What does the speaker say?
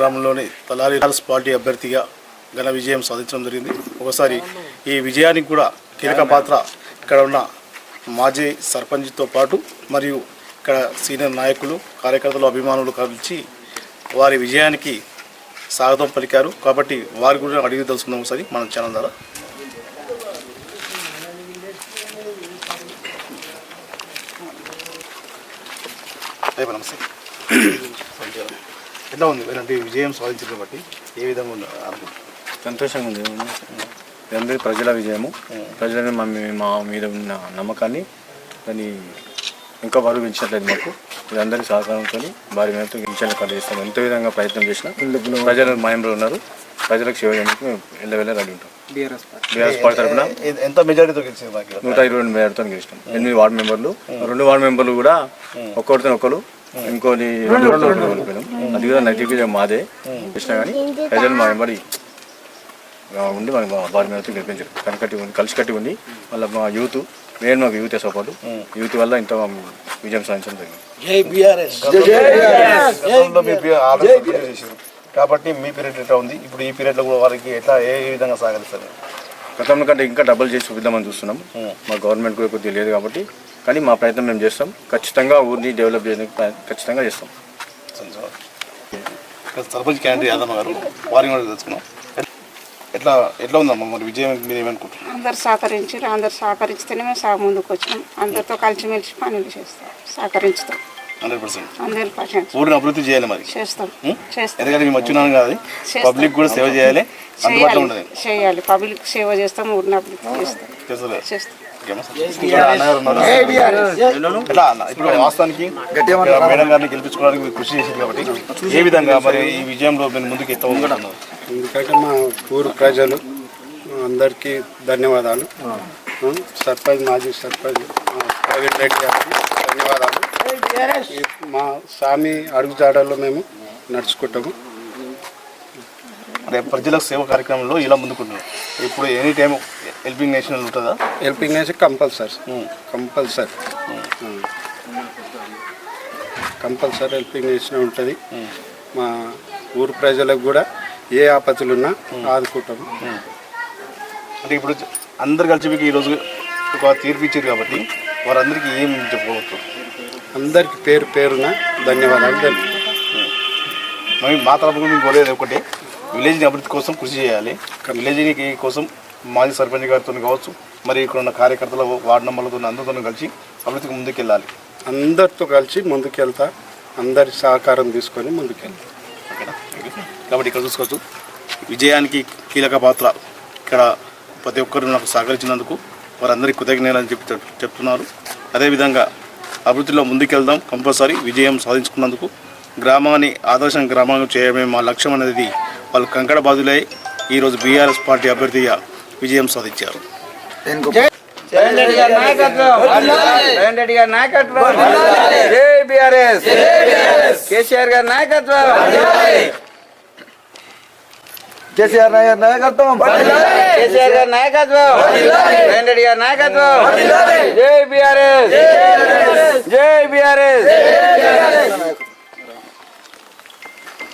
గ్రామంలోని తలారి halls party అభ్యర్థిగా ఘన విజయం సాధించడం జరిగింది. ఒకసారి ఈ విజయానికి కూడా కీలక పాత్ర ఇక్కడ ఉన్న మాజీ సర్పంచ్తో పాటు మరియు ఇక్కడ సీనియర్ నాయకులు కార్యకర్తలు అభిమానులు కలిసి వారి విజయానికి స్వాగతం పలికారు. కాబట్టి వారి గురించి అడిగి తెలుసుకుందాం ఒకసారి మన ఛానల్ ద్వారా. నమస్తే. ఎట్లా ఉంది? ఇలాంటి విజయం సాధించిన బట్టి ఏ విధంగా ఉంది? సంతోషంగా ఉంది. ఇదందరి ప్రజల విజయము. ప్రజలను మా మీ- మా మీద ఉన్న నమ్మకాన్ని దాన్ని ఇంకా బరువు పెంచినట్లేదు మాకు. ఇదందరి సహకారంతో భారీ మేరతో విజయాన్ని కలిగిస్తాం ఎంత విధంగా ప్రయత్నం చేసినా ప్రజలు మాయంలో ఉన్నారు. ప్రజలకు సేవ చేయడానికి మేము వెళ్ళ వెళ్ళ రెడీ ఉంటాం. BRS party. తరఫున ఎంత మెజారిటీతో గెలిచింది నూట ఇరవై రెండు మేరతో గెలిచినాం. ఎనిమిది వార్డు మెంబర్లు. రెండు వార్డు మెంబర్లు కూడా ఒక్కొక్కరితో ఒకరు ఇంకోటి రెండు అది కూడా నైతిక మాదే. చేసినా కానీ ప్రజలు మా వెంబడి ఉండి మన వారి మేరతో గెలిపించారు కనకట్టి ఉండి కలిసి కట్టి ఉండి వాళ్ళ మా యూత్ మెయిన్ మాకు యూత్ సపోర్ట్ యూత్ వల్ల ఇంత విజయం సాధించడం జరిగింది. మీ కాబట్టి మీ పీరియడ్ ఎట్లా ఉంది? ఇప్పుడు ఈ పీరియడ్లో కూడా వారికి ఎట్లా ఏ విధంగా సాగలుస్తారు గతంలో కంటే ఇంకా డబుల్ చేసి చూపిద్దామని చూస్తున్నాం. మా గవర్నమెంట్ కూడా కొద్దిగా లేదు కాబట్టి. కానీ మా ప్రయత్నం మేము చేస్తాం. ఖచ్చితంగా ఊరిని డెవలప్ చేయడానికి ఖచ్చితంగా చేస్తాం. సర్పంచ్ క్యాండిడేట్ యాదమ్మ గారు వారిని కూడా తెలుసుకున్నాం ఎట్లా ఎట్లా ఉందమ్మా మరి విజయం మీరు ఏమనుకుంటున్నారు? అందరు సహకరించారు అందరు సహకరిస్తేనే మేము సా ముందుకు వచ్చినాం అందరితో కలిసిమెలిసి పనులు చేస్తాం సహకరించుతాం. Hundred percent. అందరి పర్సెంట్. ఊరిని అభివృద్ధి చేయాలి మరి. చేస్తాం ఉం? చేస్తాం. ఎందుకంటే మేము వచ్చినాను కాదు. పబ్లిక్ కూడా సేవ చేయాలి అందుబాటులో ఉండదు చేయాలి. పబ్లిక్ సేవ చేస్తాం ఊరిని అభివృద్ధి చేస్తాం. ఇప్పుడు వాస్తవానికి మేడం గారిని గెలిపించుకోవడానికి మీరు కృషి చేసింది కాబట్టి ఏ విధంగా మరి ఈ విజయంలో మీరు ముందుకు ఎత్తా ఉన్నారు ఎందుకంటే మా ఊరు ప్రజలు అందరికీ ధన్యవాదాలు. సర్పంచ్ మాజీ సర్పంచ్ ప్రవీణ్ రెడ్డి గారికి ధన్యవాదాలు. మా స్వామి అడుగుజాడల్లో మేము నడుచుకుంటాము. అంటే ప్రజలకు సేవ కార్యక్రమంలో ఇలా ముందుకుంటున్నారు ఇప్పుడు ఎనీ టైం హెల్పింగ్ నేషనల్ ఉంటుందా? హెల్పింగ్ నేసి కంపల్సరీ కంపల్సరీ కంపల్సరీ హెల్పింగ్ నేసిన ఉంటుంది. మా ఊరు ప్రజలకు కూడా ఏ ఆపత్తులున్నా ఆదుకుంటాము. అంటే ఇప్పుడు అందరు కలిసి మీకు ఈరోజు ఒక తీర్పు ఇచ్చారు కాబట్టి వారందరికీ ఏం చెప్పుకోవచ్చు అందరికి పేరు పేరున ధన్యవాదాలు. తెలుపు మేము మా తరపున మేము కోరేది ఒకటి. విలేజ్ అభివృద్ధి కోసం కృషి చేయాలి. విలేజ్ కోసం మాజీ సర్పంచ్ గారితో కావచ్చు మరి ఇక్కడ ఉన్న కార్యకర్తల వార్డు నంబర్లతో అందరితో కలిసి అభివృద్ధికి ముందుకెళ్ళాలి. అందరితో కలిసి ముందుకెళ్తా అందరి సహకారం తీసుకొని ముందుకెళ్తా. ఓకేనా? కాబట్టి ఇక్కడ చూసుకోవచ్చు విజయానికి కీలక పాత్ర ఇక్కడ ప్రతి ఒక్కరు నాకు సహకరించినందుకు వారందరికీ కృతజ్ఞతలు చెప్పి చెప్తున్నారు. అదేవిధంగా అభివృద్ధిలో ముందుకెళ్దాం కంపల్సరీ విజయం సాధించుకున్నందుకు గ్రామాన్ని ఆదర్శం గ్రామంగా చేయడమే మా లక్ష్యం అనేది వాళ్ళు కంకణ బాధులై ఈరోజు బీఆర్ఎస్ పార్టీ అభ్యర్థిగా విజయం సాధించారు. జగన్ రెడ్డి గారి నాయకత్వం. జగన్ రెడ్డి గారి నాయకత్వం. జై బిఆర్ఎస్. కేసీఆర్ గారి నాయకత్వం. కేసీఆర్ గారి నాయకత్వం. కేసీఆర్ గారి నాయకత్వం. జగన్ రెడ్డి గారి నాయకత్వం. జై బిఆర్ఎస్. జై బిఆర్ఎస్.